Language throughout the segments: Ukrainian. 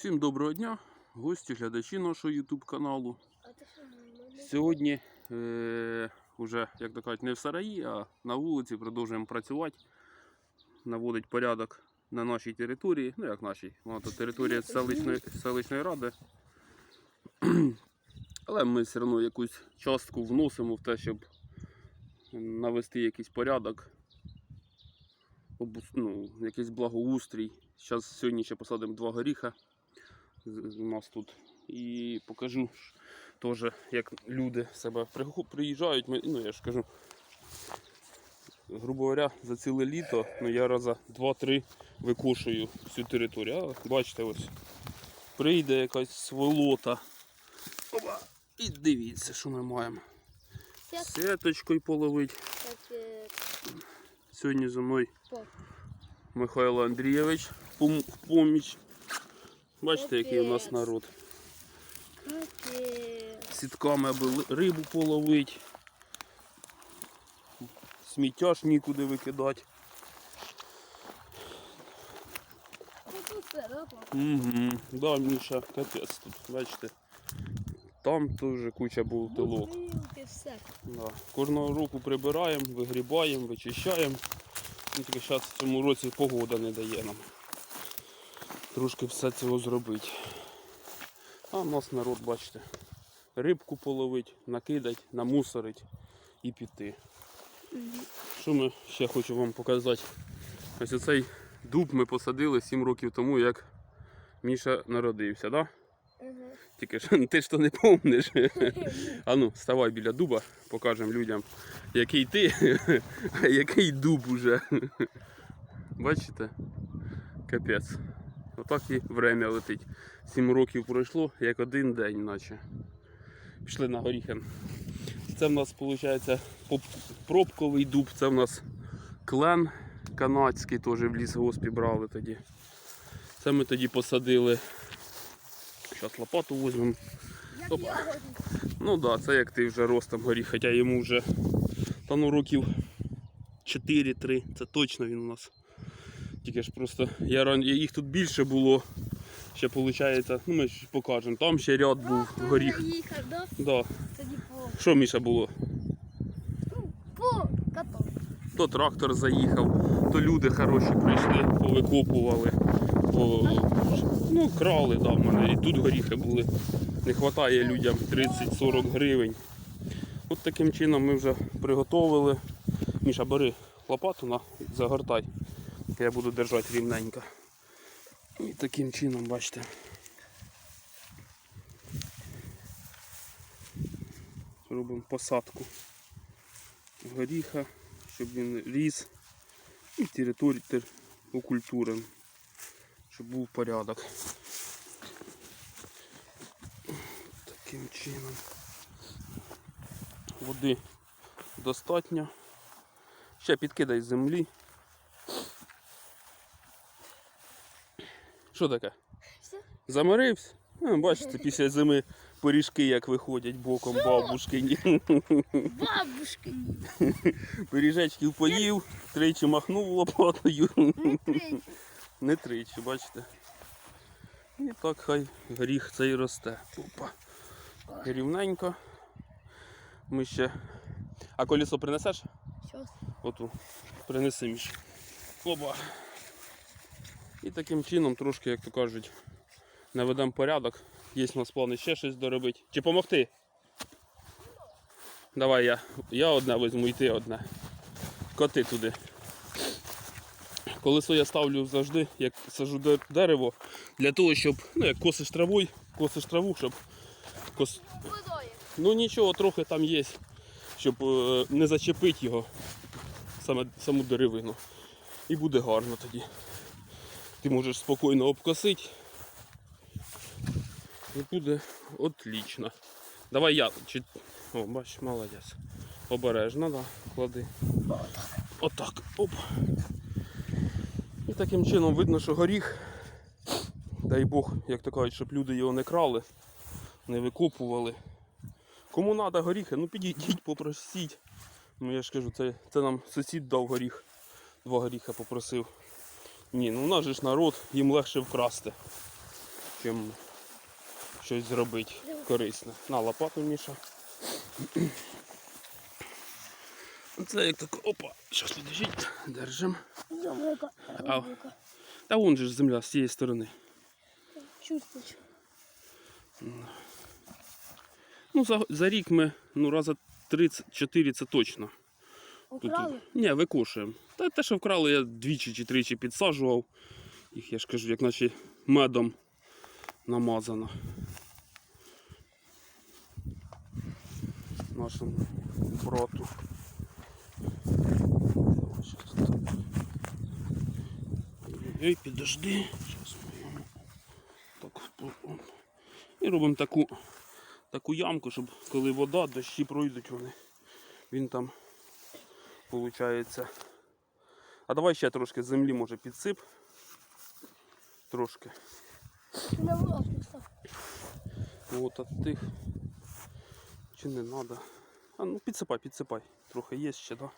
Всім доброго дня, гості, глядачі нашого YouTube каналу. Сьогодні е, вже, як то кажуть, не в сараї, а на вулиці продовжуємо працювати, наводить порядок на нашій території. Ну як нашій, вона тут територія селищної, селищної ради. Але ми все одно якусь частку вносимо в те, щоб навести якийсь порядок, ну, якийсь благоустрій. Зараз сьогодні ще посадимо два горіха у нас тут. І покажу теж, як люди себе приїжджають. Ми, ну я ж кажу, грубо говоря, за ціле літо ну, я раза 2-3 викошую всю територію. А бачите, ось прийде якась сволота. Опа, і дивіться, що ми маємо. Сеточкою половить. Е, Сьогодні за мною Михайло Андрійович поміч. Бачите, який у нас народ. Сітками аби рибу половить. Сміття ж нікуди викидати. Ну. Угу. Да, Міша, капець тут, бачите. Там теж куча. Бутилки, все. Да. Кожного року прибираємо, вигрібаємо, вичищаємо. Ну, тільки зараз в цьому році погода не дає нам. Трошки все цього зробити. А в нас народ, бачите, рибку половить, накидать, намусорить і піти. Що ми ще хочу вам показати? Ось оцей дуб ми посадили 7 років тому, як Міша народився, да? Ага. Тільки ж ти ж то не помниш. А ну, ставай біля дуба, покажемо людям, який ти, а який дуб уже. Бачите? Капець. Отак і время летить. Сім років пройшло, як один день, наче. Пішли на горіхен. Це в нас виходить пробковий дуб, це в нас клен канадський, теж в лісгоспі брали тоді. Це ми тоді посадили. Зараз лопату візьмемо. Ну так, да, це як ти вже ростом горіх, хоча йому вже та ну років 4-3, це точно він у нас. Тільки ж просто я ран... їх тут більше було. Ще виходить, ну ми ж покажемо. Там ще ряд був горіх. да? Що Міша було? То трактор заїхав, то люди хороші прийшли, повикопували, по... ну, крали да, мене. І тут горіхи були. Не вистачає людям 30-40 гривень. От таким чином ми вже приготовили. Міша, бери лопату на загортай. Я буду держати рівненько. І таким чином, бачите. Робимо посадку горіха, щоб він ріс і територію тер... окультурен, щоб був порядок. Таким чином. Води достатньо. Ще підкидай землі. Що таке? Все? Заморився? Ну, бачите, після зими пиріжки як виходять боком бабушкині. Бабушки. Пиріжечків поїв, тричі махнув лопатою. Не тричі. Не тричі, бачите. І так хай горіх цей росте. Опа. Рівненько. Ми ще. А колесо принесеш? Щас. Оту. Принеси між. Опа. І таким чином трошки, як то кажуть, наведемо порядок. Є у нас плани ще щось доробити. Чи помогти? Давай я. Я одне візьму і ти одне. Коти туди. Колесо я ставлю завжди, як сажу дерево, для того, щоб, ну як косиш травою, косиш траву, щоб кос... Ну нічого, трохи там є, щоб е, не зачепити його, саме, саму деревину. І буде гарно тоді. Ти можеш спокійно обкосити. І буде отлично. Давай я. Чи... О, бач, молодець. Обережно, да, клади. Отак. Оп. І таким чином видно, що горіх. Дай Бог, як то кажуть, щоб люди його не крали, не викопували. Кому треба горіхи, ну підійдіть, попросіть. Ну я ж кажу, це, це нам сусід дав горіх. Два горіха попросив. Ні, ну у нас же ж народ, їм легше вкрасти. чим щось зробити корисне. На лопату Міша. Це як так. Опа, щас підождіть, держим. А. Та вон же ж земля з цієї сторони. Чувствуєш. Ну, за, за рік ми ну, раза 3-4 це точно. Тут- Ні, викошуємо. Та те, що вкрали, я двічі чи тричі підсаджував. Їх я ж кажу, як наче медом намазано. Нашому брату. Ей, підожди. Зараз ми так. І робимо таку, таку ямку, щоб коли вода, дощі пройдуть вони. Він там Получається. А давай ще трошки землі може підсип. Трошки. От от тих. Чи не треба? А ну підсипай, підсипай. Трохи є ще, да?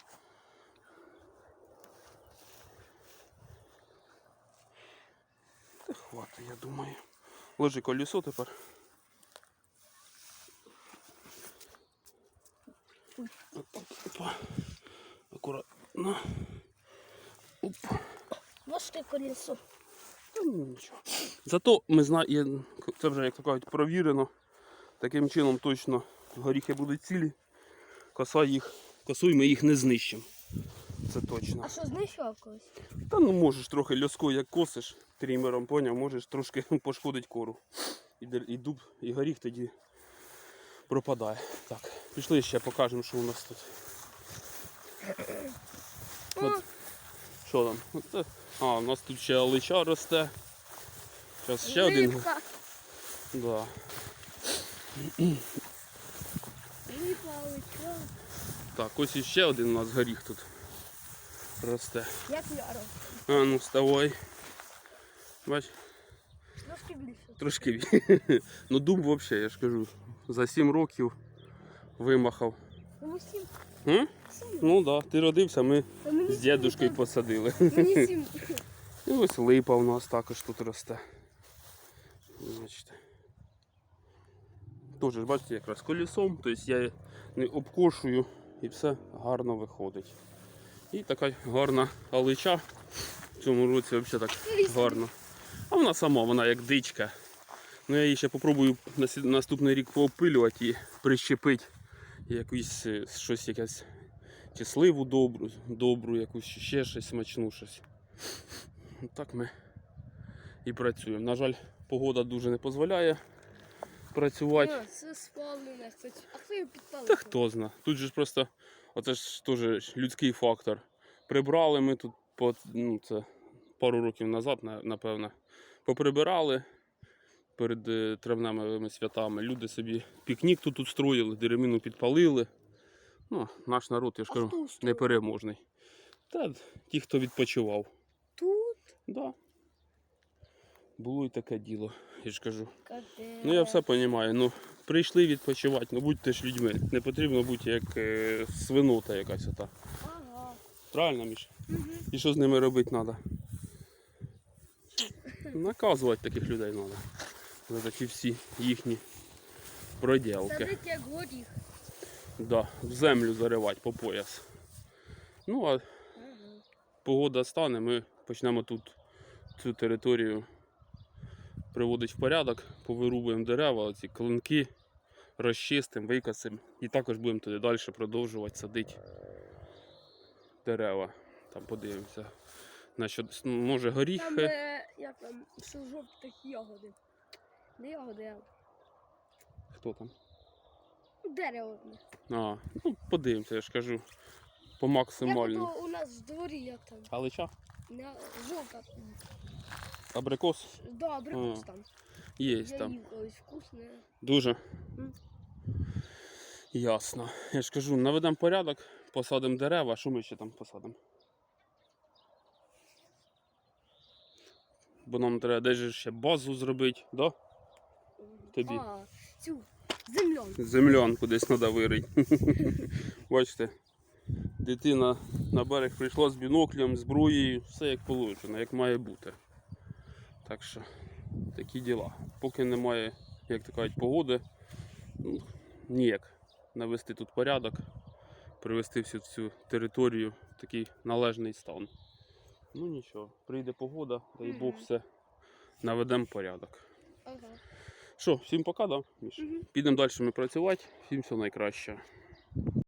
Та хватить, я думаю. Ложи колесо тепер. Опа. Акуратно. Опа. Важке колесо. Та нічого. Зато ми знаємо, це вже, як то кажуть, провірено. Таким чином точно горіхи будуть цілі. Коса їх, косою ми їх не знищимо. Це точно. А що знищував колись? Та ну можеш трохи льоскою як косиш трімером, поняв, можеш трошки пошкодити кору. І, і дуб, і горіх тоді пропадає. Так, пішли ще покажемо, що у нас тут. От, що там? Оце- А, у нас тут ще алича росте. Зараз ще один. Да. Лича. Так, ось іще один у нас горіх тут росте. Як яро. А ну вставай. Бач, Трошки більше. трошки. бі- ну дуб взагалі, я ж кажу, за 7 років вимахав. Тому сім. М? Ну так, да, ти родився, ми з дідушкою посадили. Мені сім. І ось липа у нас також тут росте. Бачите. Теж, бачите, якраз колесом, тобто я не обкошую і все гарно виходить. І така гарна алича. В цьому році взагалі так гарно. А вона сама, вона як дичка. Ну я її ще попробую наступний рік поопилювати і прищепити якусь е, щось якесь чи сливу добру, добру, якусь ще щось смачну щось. Так ми і працюємо. На жаль, погода дуже не дозволяє працювати. А, Це спавнене. А хто його підпалив? Та хто зна. Тут же ж просто, оце ж теж людський фактор. Прибрали ми тут по, ну, це пару років назад, напевно. Поприбирали перед е, травневими святами. Люди собі пікнік тут устроїли, деревину підпалили. Ну, наш народ, я ж кажу, непереможний. Та ті, хто відпочивав. Тут. Да. Було і таке діло, я ж кажу. Капець. Ну я все розумію. Ну, прийшли відпочивати, ну будьте ж людьми. Не потрібно бути як е, свинота якась ота. Ага. Правильно, Міш? Мгм. І що з ними робити треба? Наказувати таких людей треба. За такі всі їхні проділки. Садить як горіх. Да, в землю заривати по пояс. Ну а погода стане, ми почнемо тут цю територію приводити в порядок, повирубуємо дерева, ці клинки, розчистимо, викосимо і також будемо туди далі продовжувати садити дерева. Там подивимося. На що, може горіхи. е, як там, що жовтих ягоди. Не ягоди, а Хто там? дерево одне. А, ну подивимося, я ж кажу. По Як максимально. ото у нас в дворі, як там. Галича? Не, жовта. Абрикос? Да, абрикос А. там. Є Я там. їв колись вкусне. Дуже. М. Ясно. Я ж кажу, наведемо порядок, посадимо дерева, що ми ще там посадимо? Бо нам треба десь же ще базу зробити, да? Тобі. А, цю землянку. Землянку десь треба вирити. Бачите, дитина на берег прийшла з біноклем, зброєю, все як положено, як має бути. Так що такі діла. Поки немає, як то кажуть, погоди, ну, ніяк навести тут порядок, привести всю цю територію в такий належний стан. Ну нічого, прийде погода, дай Бог все наведемо порядок. Ага. Що, всім пока, да? Міш? Мгм. Підемо далі ми працювати. Всім все найкраще.